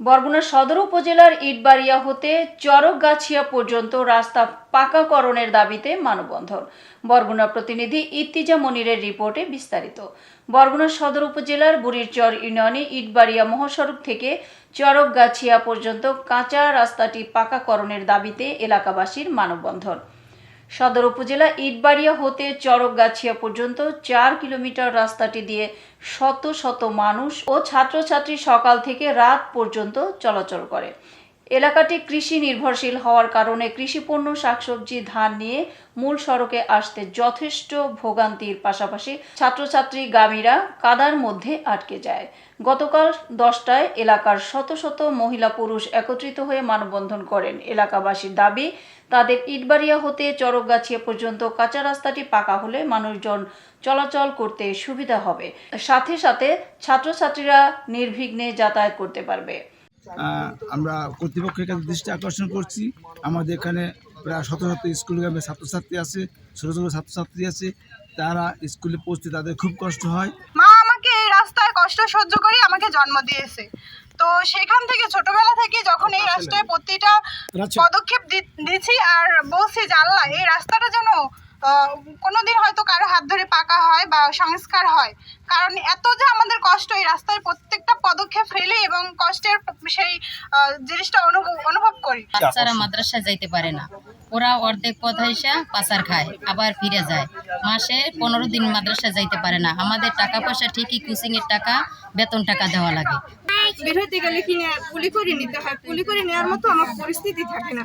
বরগুনা সদর উপজেলার ইটবাড়িয়া হতে চরকগাছিয়া পর্যন্ত রাস্তা পাকাকরণের দাবিতে মানববন্ধন। বরগুনা প্রতিনিধি ইত্তিজা মনিরের রিপোর্টে বিস্তারিত। বরগুনা সদর উপজেলার বুড়িরচর ইউনিয়নে ইটবাড়িয়া মহাসড়ক থেকে চরকগাছিয়া পর্যন্ত কাঁচা রাস্তাটি পাকাকরণের দাবিতে এলাকাবাসীর মানববন্ধন। সদর উপজেলা ইটবাড়িয়া হতে চরকগাছিয়া পর্যন্ত চার কিলোমিটার রাস্তাটি দিয়ে শত শত মানুষ ও ছাত্রছাত্রী সকাল থেকে রাত পর্যন্ত চলাচল করে। এলাকাটি কৃষি নির্ভরশীল হওয়ার কারণে কৃষিপণ্য শাকসবজি, ধান নিয়ে মূল সড়কে আসতে যথেষ্ট ভোগান্তির পাশাপাশি ছাত্রছাত্রী গামীরা কাদার মধ্যে আটকে যায়। গতকাল দশটায় এলাকার শত শত মহিলা পুরুষ একত্রিত হয়ে মানববন্ধন করেন। এলাকাবাসীর দাবি, তাদের ইটবাড়িয়া হতে চরকগাছিয়া পর্যন্ত কাঁচা রাস্তাটি পাকা হলে মানুষজন চলাচল করতে সুবিধা হবে। সাথে সাথে ছাত্রছাত্রীরা নির্বিঘ্নে যাতায়াত করতে পারবে। আমরা কর্তৃপক্ষের কাছে দৃষ্টি আকর্ষণ করছি। আমাদের এখানে প্রায় শত শত স্কুলগামী ছাত্রছাত্রী আছে ছোটো ছোটো ছাত্রছাত্রী আছে। তারা স্কুলে পৌঁছতে তাদের খুব কষ্ট হয়। মা আমাকে এই রাস্তায় কষ্ট সহ্য করে আমাকে জন্ম দিয়েছে। তো সেখান থেকে ছোটবেলা থেকে যখন এই রাস্তায় প্রতিটা পদক্ষেপ দি- দিছি আর বলছি জানলা এই রাস্তাটা যেন কোনোদিন হয়তো কারও হাত ধরে পাকা হয় বা সংস্কার হয়। কারণ এত যে আমাদের কষ্ট এই রাস্তায় প্রত্যেকটা পদক্ষেপ ফেলে এবং কষ্টের সেই জিনিসটা অনুভব অনুভব করি। বাচ্চারা মাদ্রাসায় যাইতে পারে না। ওরা অর্ধেক পথ এসে পাচার খায় আবার ফিরে যায়। মাসে পনেরো দিন মাদ্রাসায় যাইতে পারে না। আমাদের টাকা পয়সা ঠিকই কোচিং এর টাকা বেতন টাকা দেওয়া লাগে। বের হতে গেলে কি কুলি করে নিতে হয়। কুলি করে নেওয়ার মতো আমার পরিস্থিতি থাকে না।